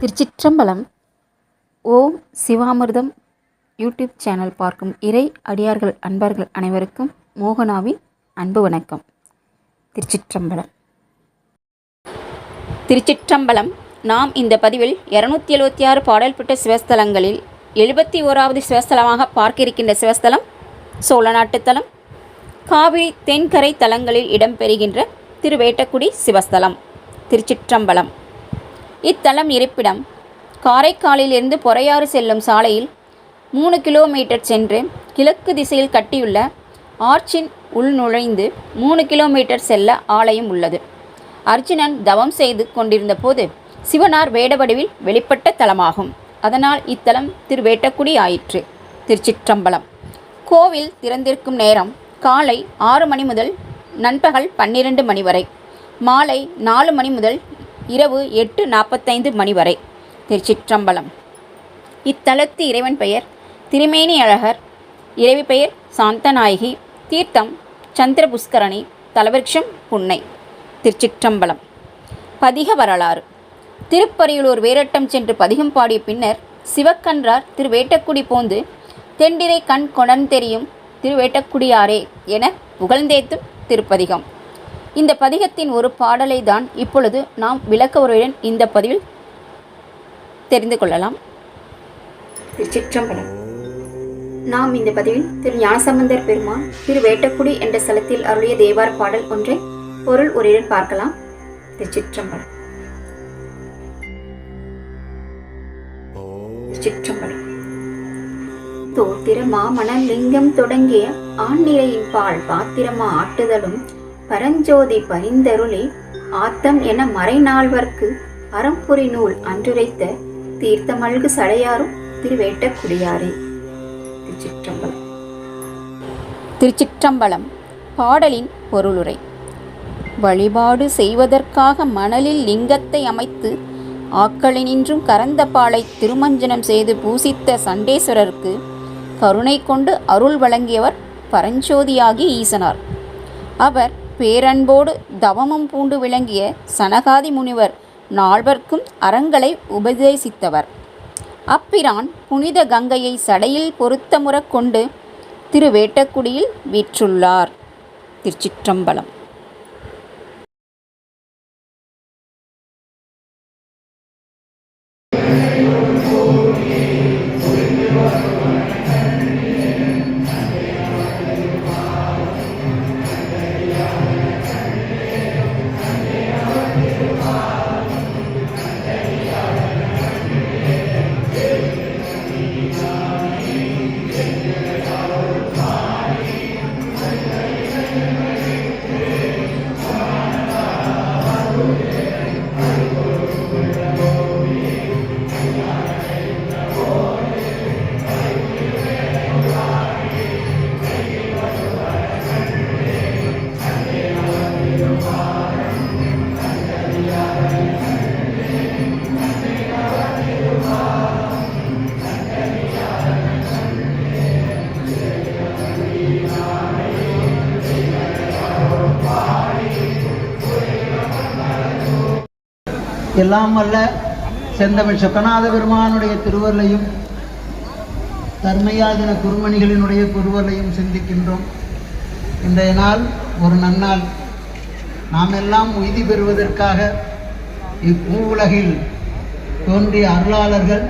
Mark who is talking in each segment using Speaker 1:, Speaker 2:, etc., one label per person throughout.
Speaker 1: திருச்சிற்றம்பலம். ஓம் சிவாமிர்தம் YouTube channel பார்க்கும் இறை அடியார்கள் அன்பர்கள் அனைவருக்கும் மோகனாவின் அன்பு வணக்கம். திருச்சிற்றம்பலம். திருச்சிற்றம்பலம் நாம் இந்த பதிவில் இரநூத்தி எழுபத்தி ஆறு பாடல் பெற்ற சிவஸ்தலங்களில் எழுபத்தி ஓராவது சிவஸ்தலமாக பார்க்க இருக்கின்ற சிவஸ்தலம் சோழநாட்டுத்தலம் காவிரி தென்கரை தலங்களில் இடம்பெறுகின்ற திருவேட்டக்குடி சிவஸ்தலம். திருச்சிற்றம்பலம். இத்தலம் இருப்பிடம். காரைக்காலிலிருந்து பொறையாறு செல்லும் சாலையில் மூணு கிலோமீட்டர் சென்று கிழக்கு திசையில் கட்டியுள்ள ஆர்ச்சின் உள் நுழைந்து மூணு கிலோமீட்டர் செல்ல ஆலயம் உள்ளது. அர்ஜுனன் தவம் செய்து கொண்டிருந்த போது சிவனார் வேடவடிவில் வெளிப்பட்ட தலமாகும். அதனால் இத்தலம் திருவேட்டக்குடி ஆயிற்று. திருச்சிற்றம்பலம். கோவில் திறந்திருக்கும் நேரம் காலை ஆறு மணி முதல் நண்பகல் பன்னிரண்டு மணி வரை. மாலை நாலு மணி முதல் இரவு எட்டு நாற்பத்தைந்து மணி வரை. திருச்சிற்றம்பலம். இத்தலத்து இறைவன் பெயர் திருமேனி அழகர். இறைவி பெயர் சாந்தநாயகி. தீர்த்தம் சந்திர புஷ்கரணி தலவிருட்சம் புன்னை. திருச்சிற்றம்பலம். பதிக வரலாறு. திருப்பரியூர் வேரட்டம் சென்று பதிகம் பாடிய பின்னர் சிவக்கன்றார் திருவேட்டக்குடி போந்து தெண்டிரை கண் கொணர்ந்தெறியும் திருவேட்டக்குடியாரே என புகழ்ந்தேத்தும் திருப்பதிகம். இந்த பதிகத்தின் ஒரு பாடலை தான் இப்பொழுது நாம் விளக்க உரையுடன் இந்த பதிவில் தெரிந்து கொள்ளலாம். திருச்சிற்றம்பலம். நாம் இந்த பதிவில் திரு ஞானசம்பந்தர் பெருமான் திரு வேட்டக்குடி என்ற ஸ்தலத்தில் அருளிய தேவார பாடல் ஒன்றை பொருள் உரையுடன் பார்க்கலாம். திருச்சிற்றம்பலம். திருச்சிற்றம்பலம். தோத்திரமா மணலிங்கம் தொடங்கிய ஆண்நிலையின் பால் பாத்திரமா ஆட்டுதலும் பரஞ்சோதி பரிந்தருளி ஆத்தம் என மறைநாள்வர்க்கு அறம்புரி நூல் அன்றுரைத்த தீர்த்தமல்கு சடையாரும் திருவேட்டக்குடியாரே. திருச்சிற்றம்பலம். திருச்சிற்றம்பலம். பாடலின் பொருளுரை. வழிபாடு செய்வதற்காக மணலில் லிங்கத்தை அமைத்து ஆக்களினின்றும் கரந்த பாலை திருமஞ்சனம் செய்து பூசித்த சண்டேஸ்வரருக்கு கருணை கொண்டு அருள் வழங்கியவர் பரஞ்சோதியாகி ஈசனார். அவர் பேரன்போடு தவமும் பூண்டு விளங்கிய சனகாதி முனிவர் நால்வர்க்கும் அறங்களை உபதேசித்தவர். அப்பிரான் புனித கங்கையை சடையில் பொருத்தமுறக் கொண்டு திருவேட்டக்குடியில் வீற்றுள்ளார். திருச்சிற்றம்பலம். Amen.
Speaker 2: எல்லாம் வல்ல செந்தமிழ் சொக்கநாத பெருமானுடைய திருவருளையும் தர்மயாதின குருமணிகளினுடைய குருவரையும் சிந்திக்கின்றோம். இன்றைய நாள் ஒரு நன்னாள். நாம் எல்லாம் உய்தி பெறுவதற்காக இப்பூ உலகில் தோன்றிய அருளாளர்கள்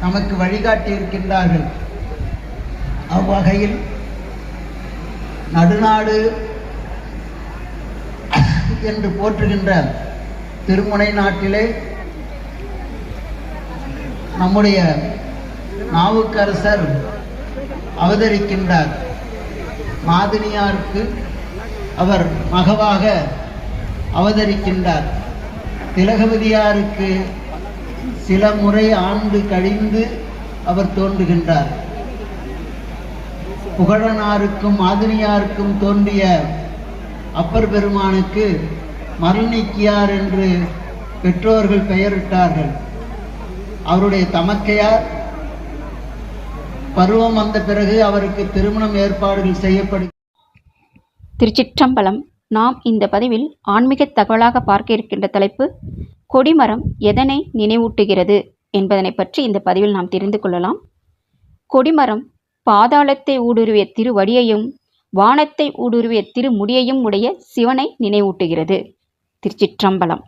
Speaker 2: நமக்கு வழிகாட்டி இருக்கின்றார்கள் அவ்வகையில் நடுநாடு என்று போற்றுகின்ற திருமுனை நாட்டிலே நம்முடைய நாவுக்கரசர் அவதரிக்கின்றார். மாதினியாருக்கு அவர் மகவாக அவதரிக்கின்றார். திலகவதியாருக்கு சில முறை ஆண்டு கழிந்து அவர் தோன்றுகின்றார். புகழனாருக்கும் மாதினியாருக்கும் தோன்றிய அப்பர் பெருமானுக்கு மருணிக்கியார் என்று பெற்றோர்கள் பெயரிட்டார்கள். அவருடைய தமக்கையார் பருவம் வந்த பிறகு அவருக்கு திருமணம் ஏற்பாடுகள் செய்யப்படு
Speaker 1: திருச்சிற்றம்பலம் நாம் இந்த பதிவில் ஆன்மீக தகவலாக பார்க்க இருக்கின்ற தலைப்பு கொடிமரம் எதனை நினைவூட்டுகிறது என்பதனை பற்றி இந்த பதிவில் நாம் தெரிந்து கொள்ளலாம். கொடிமரம் பாதாளத்தை ஊடுருவிய திருவடியையும் வானத்தை ஊடுருவிய திருமுடியையும் உடைய சிவனை நினைவூட்டுகிறது. திருச்சிற்றம்பலம்.